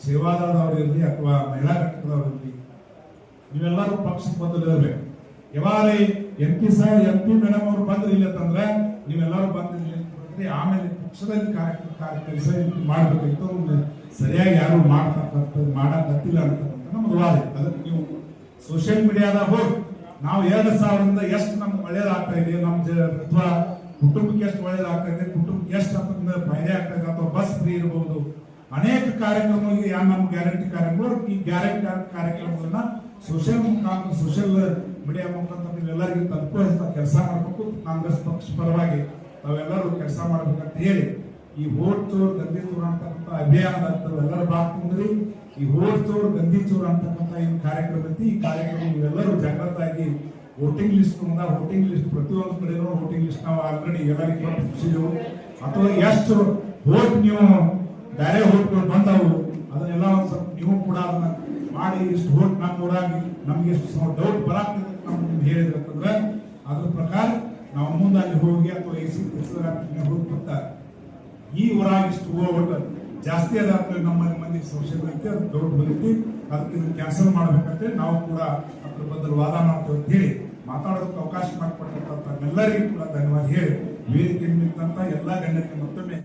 ಸೇವಾದವ್ರು ಇರಲಿ ಅಥವಾ ಮಹಿಳಾ ಘಟಕದವ್ರು ಇರಲಿ ನೀವೆಲ್ಲರೂ ಪಕ್ಷಕ್ಕೆ ಬದಲು ಇರಬೇಕು. ಯಾವಾಗ ಎಂ ಪಿ ಸಾಹೇಬ್ ಎಂ ಪಿ ಮೇಡಮ್ ಅವರು ಬಂದ್ರೆ ಇಲ್ಲ ಅಂತಂದ್ರೆ ನೀವೆಲ್ಲರೂ ಬಂದ್ರೆ ಆಮೇಲೆ ಪಕ್ಷದಲ್ಲಿ ಕಾರ್ಯ ಮಾಡ್ಬೇಕಾಗಿತ್ತು ಅವ್ರನ್ನ ಸರಿಯಾಗಿ ಯಾರು ಮಾಡ್ತಕ್ಕಂಥ ಮಾಡಕ್ಕತ್ತಿಲ್ಲ ಅಂತಕ್ಕಂಥ ನಮ್ದು ವಾದ. ಅದಕ್ಕೆ ನೀವು ಸೋಷಿಯಲ್ ಮೀಡಿಯಾದಾಗ ಹೋಗಿ, ನಾವು ಎರಡು ಸಾವಿರದಿಂದ ಎಷ್ಟು ನಮ್ಗೆ ಒಳ್ಳೇದಾಗ್ತಾ ಇದೆ ನಮ್ಮ ಅಥವಾ ಕುಟುಂಬಕ್ಕೆ ಎಷ್ಟು ಒಳ್ಳೇದಾಗ್ತಾ ಇದೆ, ಕುಟುಂಬಕ್ಕೆ ಎಷ್ಟು ಅಂತಂದ್ರೆ ಫೈದೆ ಆಗ್ತಾ ಅಥವಾ ಬಸ್ ಫ್ರೀ ಇರಬಹುದು ಅನೇಕ ಕಾರ್ಯಕ್ರಮಗಳಿಗೆ ಯಾರು ನಮ್ಮ ಗ್ಯಾರಂಟಿ ಕಾರ್ಯಕ್ರಮಗಳು, ಈ ಗ್ಯಾರಂಟಿ ಕಾರ್ಯಕ್ರಮಗಳನ್ನ ಸೋಷಿಯಲ್ ಸೋಷಿಯಲ್ ಮೀಡಿಯಾ ಮುಖಾಂತರ ಎಲ್ಲರಿಗೂ ತಲುಪುವಂತ ಕೆಲಸ ಮಾಡಬೇಕು. ಕಾಂಗ್ರೆಸ್ ಪಕ್ಷ ಪರವಾಗಿ ನಾವೆಲ್ಲರೂ ಕೆಲಸ ಮಾಡ್ಬೇಕಂತ ಹೇಳಿ, ಈ ಓಟ್ ಚೋರ್ ಗಂಧಿ ಚೋರ್ ಅಂತಕ್ಕಂಥ ಅಭಿಯಾನದ ಎಲ್ಲರೂ ಭಾಗವಹಿಸಿದ್ರಿ ಈ ಓಟ್ ಚೋರ್ ಗಂಧಿ ಚೋರ್ ಅಂತಕ್ಕಂಥ ಈ ಕಾರ್ಯಕ್ರಮ ಐತಿ, ಈ ಕಾರ್ಯಕ್ರಮ ನೀವೆಲ್ಲರೂ ಜಾಗೃತರಾಗಿ ವೋಟಿಂಗ್ ಲಿಸ್ಟ್ ಮುಂದ ವೋಟಿಂಗ್ ಲಿಸ್ಟ್ ಪ್ರತಿಯೊಂದು ಕಡೆ ವೋಟಿಂಗ್ ಲಿಸ್ಟ್ ನಾವು ಆಲ್ರೆಡಿ ಎಲ್ಲರಿಗೂ ಮುಗಿಸಿದೆವು ಅಥವಾ ಎಷ್ಟು ಹೋಟ್ ನೀವು ಬೇರೆ ಹೋಟ್ಗಳು ಬಂದವು, ಅದನ್ನೆಲ್ಲ ಒಂದು ಸ್ವಲ್ಪ ನೀವು ಕೂಡ ಅದನ್ನ ಮಾಡಿ, ಇಷ್ಟು ಹೋಟ್ ನಮ್ಮ ಊರಾಗಿ ನಮ್ಗೆ ಇಷ್ಟು ಡೌಟ್ ಬರಾಕ್ತದೆ. ನಮ್ಗೆ ನಿಮ್ಗೆ ಅದ್ರ ಪ್ರಕಾರ ನಾವು ಮುಂದೆ ಅಲ್ಲಿ ಹೋಗಿ ಅಥವಾ ಎ ಸಿ ಹೋಗಿ ಬರ್ತಾರೆ. ಈ ಇಷ್ಟು ಹೋಗ್ಬಿಟ್ಟು ಜಾಸ್ತಿ ಅದ ನಮ್ಮಲ್ಲಿ ನಮ್ಮ ಮಂದಿ ಸೋಷಿಯಲ್ ಐತಿ, ಅದು ದೊಡ್ಡ ಬಂದೈತಿ ಅದಕ್ಕೆ ಇದು ಕ್ಯಾನ್ಸಲ್ ಮಾಡ್ಬೇಕಂತೇಳಿ ನಾವು ಕೂಡ ಅದ್ರ ಬದಲು ವಾದ ಮಾಡ್ತೇವೆ ಅಂತ ಹೇಳಿ ಮಾತಾಡೋದಕ್ಕೆ ಅವಕಾಶ ಮಾಡಿಕೊಟ್ಟಂತ ಎಲ್ಲರಿಗೂ ಕೂಡ ಧನ್ಯವಾದ ಹೇಳಿ. ವೇದಿಕೆ ನಿಂತಂತ ಎಲ್ಲ ಗಣ್ಯಕ್ಕೆ ಮತ್ತೊಮ್ಮೆ